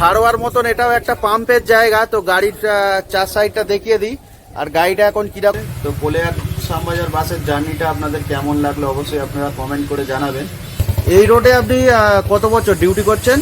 হারোয়ার মতন এটাও একটা পাম্পের জায়গা, তো গাড়ির চার সাইডটা দেখিয়ে দিই। আর গাড়িটা এখন কীরকম তো এক শ্যামবাজার বাসের জার্নিটা আপনাদের কেমন লাগল অবশ্যই আপনারা কমেন্ট করে জানাবেন। এই রোডে আপনি কত বছর ডিউটি করছেন?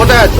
কোথায় আছে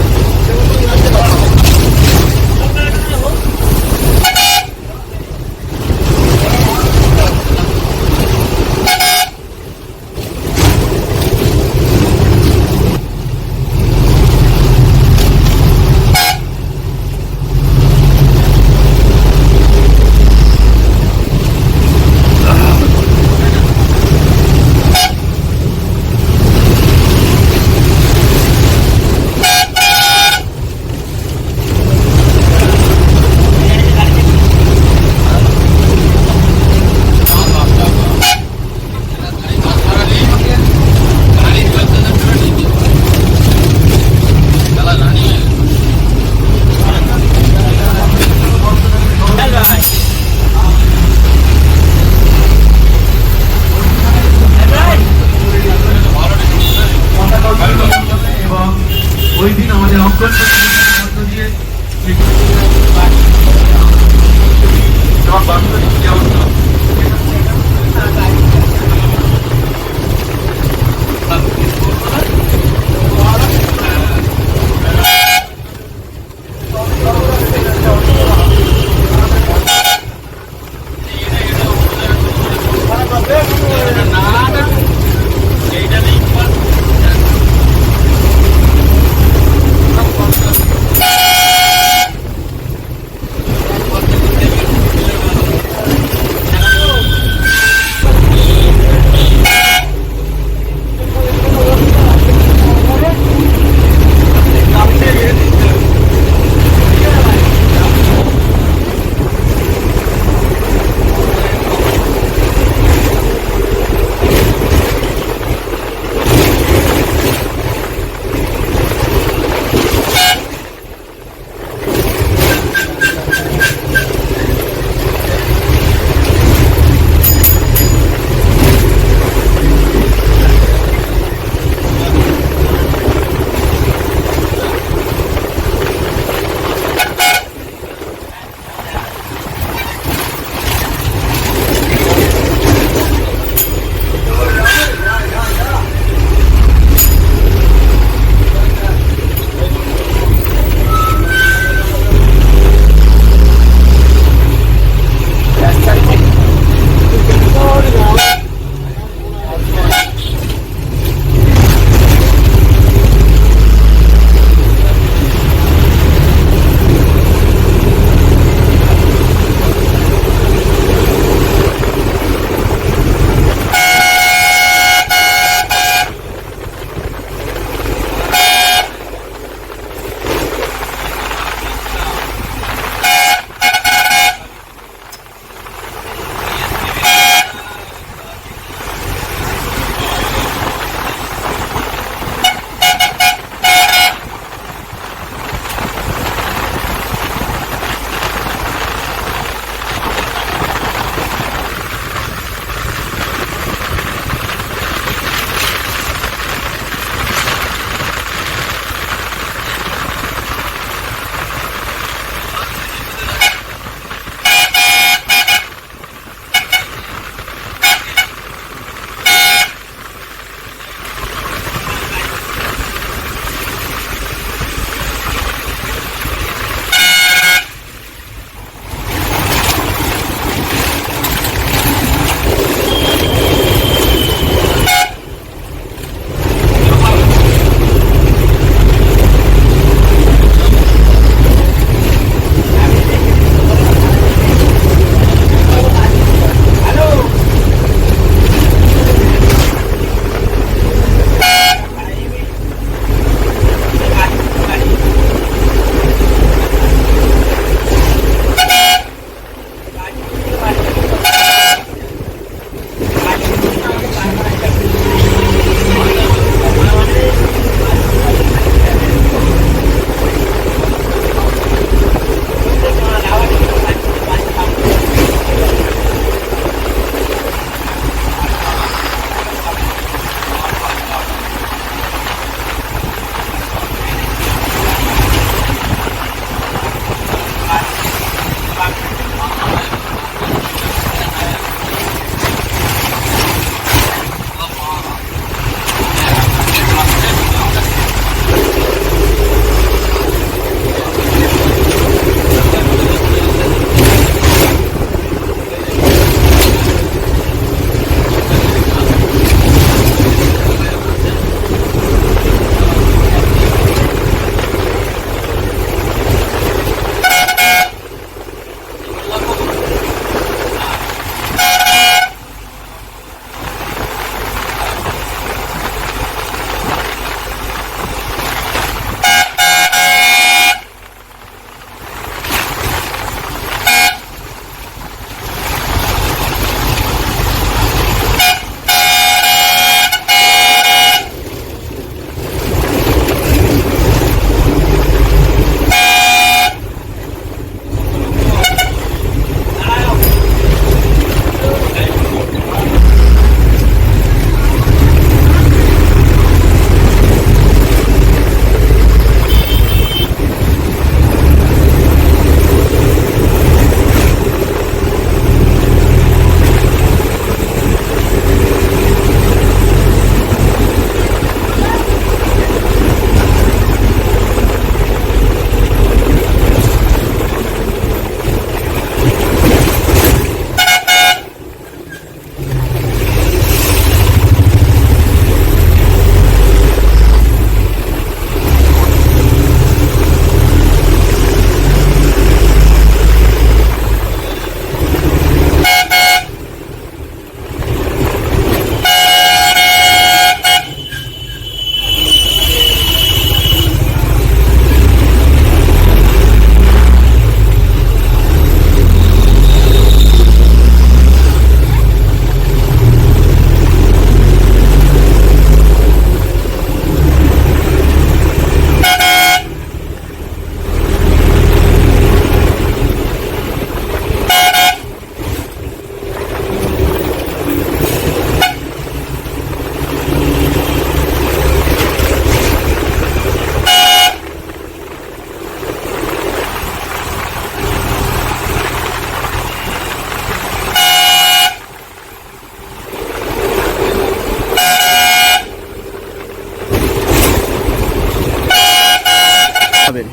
জানাবেন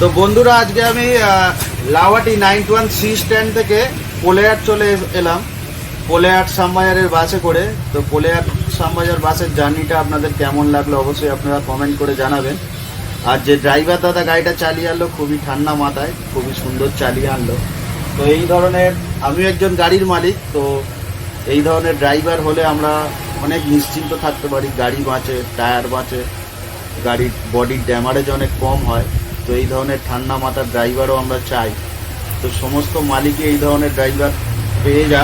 তো বন্ধুরা, আজকে আমি লাওয়াটি নাইনটি ওয়ান সি স্ট্যান্ড থেকে পোলেয়ার চলে এলাম। পোলেয়ার শ্যামবাজারের বাসে করে। তো পোলেয়ার শ্যামবাজার বাসের জার্নিটা আপনাদের কেমন লাগল অবশ্যই আপনারা কমেন্ট করে জানাবেন। আর যে ড্রাইভার দাদা গাড়িটা চালিয়ে আনলো, খুবই ঠান্ডা মাথায়, খুবই সুন্দর চালিয়ে আনলো। তো এই ধরনের, আমিও একজন গাড়ির মালিক, তো এই ধরনের ড্রাইভার হলে আমরা অনেক নিশ্চিন্ত থাকতে পারি গাড়ি বাঁচে টায়ার বাঁচে গাড়ির বডির ড্যামারেজ অনেক কম হয় তো এই ধরনের ঠান্ডা মাথার ড্রাইভারও আমরা চাই। তো সমস্ত মালিকই এই ধরনের ড্রাইভার পেয়ে যা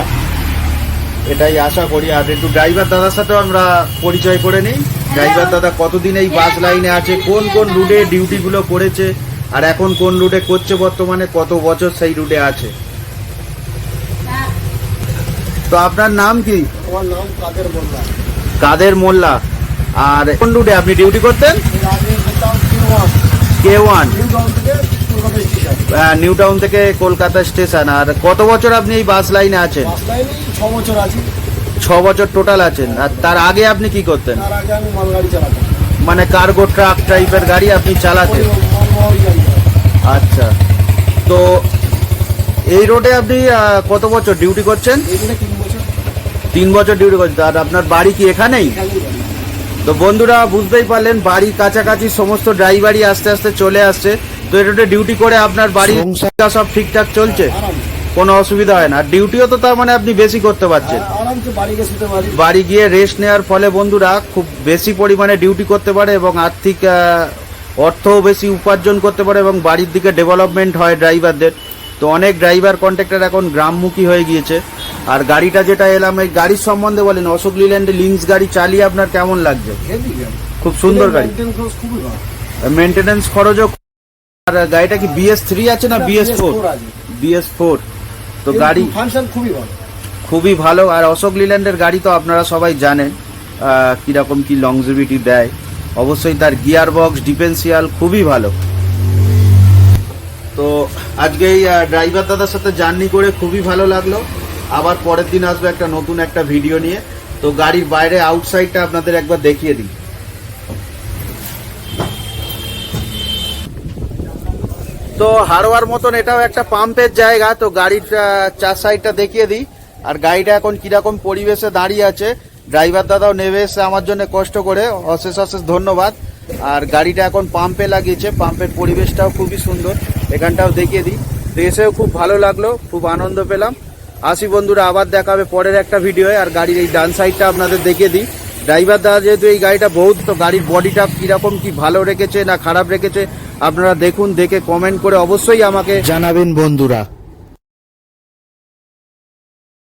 এটাই আশা করি। আর একটু ড্রাইভার দাদার সাথেও আমরা পরিচয় করে নিই। ড্রাইভার দাদা কতদিন এই বাস লাইনে আছে কোন কোন রুটে ডিউটিগুলো করেছে আর এখন কোন রুটে করছে বর্তমানে কত বছর সেই রুটে আছে? তো আপনার নাম কি? আমার নাম কাদের মোল্লা। কাদের মোল্লা। আর কোন রুটে আপনি ডিউটি করতেন? কে ওয়ান নিউ টাউন থেকে কলকাতা স্টেশন। নিউ টাউন থেকে কলকাতা স্টেশন। আর কত বছর আপনি এই বাস লাইনে আছেন? ছ বছর আছি। ছ বছর টোটাল আছেন। আর তার আগে আপনি কি করতেন? মানে কার্গো ট্রাক টাইপের গাড়ি আপনি চালাতেন? আচ্ছা। তো এই রোডে আপনি কত বছর ডিউটি করছেন? তিন বছর ডিউটি করছেন আর আপনার বাড়ি কি এখানেই? তো বন্ধুরা, বুঝতেই পারলেন বাড়ির কাছাকাছি সমস্ত ড্রাইভারই আস্তে আস্তে চলে আসছে। তো এটা ডিউটি করে আপনার বাড়ি সংসারটা সব ঠিকঠাক চলছে? কোনো অসুবিধা হয় না। আর ডিউটিও তো তার মানে আপনি বেশি করতে পারছেন। বাড়ি গিয়ে বাড়ি রেস্ট নেওয়ার ফলে বন্ধুরা খুব বেশি পরিমাণে ডিউটি করতে পারে এবং আর্থিক অর্থও বেশি উপার্জন করতে পারে এবং বাড়ির দিকে ডেভেলপমেন্ট হয় ড্রাইভারদের তো অনেক ড্রাইভার কন্ট্রাক্টর এখন গ্রামমুখী হয়ে গিয়েছে। আর গাড়িটা যেটা এলাম এই গাড়ির সম্বন্ধে বলেন অশোক লিল্যান্ডে লিঙ্কস গাড়ি চালিয়ে আপনার কেমন লাগছে? খুব সুন্দর গাড়ি। মেনটেনেন্স খরচও আর গাড়িটা কি বিএস থ্রি আছে না বিএস ফোর বিএস ফোর তো গাড়ি ফাংশন খুবই ভালো। খুবই ভালো। আর অশোক লিল্যান্ডের গাড়ি তো আপনারা সবাই জানেন কীরকম কি লংজিভিটি দেয়। অবশ্যই তার গিয়ার বক্স ডিফেন্সিয়াল খুবই ভালো। তো আজকে এই ড্রাইভার দাদার সাথে জার্নি করে খুবই ভালো লাগল। আবার পরের দিন আসবে একটা নতুন একটা ভিডিও নিয়ে। তো গাড়ির বাইরে আউটসাইডটা আপনাদের একবার দেখিয়ে দিই। তো হারোয়ার মতন এটাও একটা পাম্পের জায়গা, তো গাড়ির চার সাইডটা দেখিয়ে দিই। আর গাড়িটা এখন কীরকম পরিবেশে দাঁড়িয়ে আছে ড্রাইভার দাদাও নেমে এসে আমার জন্য কষ্ট করে। অশেষ অশেষ ধন্যবাদ। আর গাড়িটা এখন পাম্পে লাগিয়েছে, পাম্পের পরিবেশটাও খুবই সুন্দর। এখানটাও দেখিয়ে দিই। এসেও খুব ভালো লাগল, খুব আনন্দ পেলাম। আসি বন্ধুরা, আবার দেখা হবে পরের একটা ভিডিও আর গাড়ির এই ডান সাইডটা আপনাদের দেখিয়ে দিই। ড্রাইভার দাদা যেহেতু এই গাড়িটা বহুত, তো গাড়ির বডিটা কীরকম, কি ভালো রেখেছে না খারাপ রেখেছে, আপনারা দেখুন, দেখে কমেন্ট করে অবশ্যই আমাকে জানাবেন বন্ধুরা।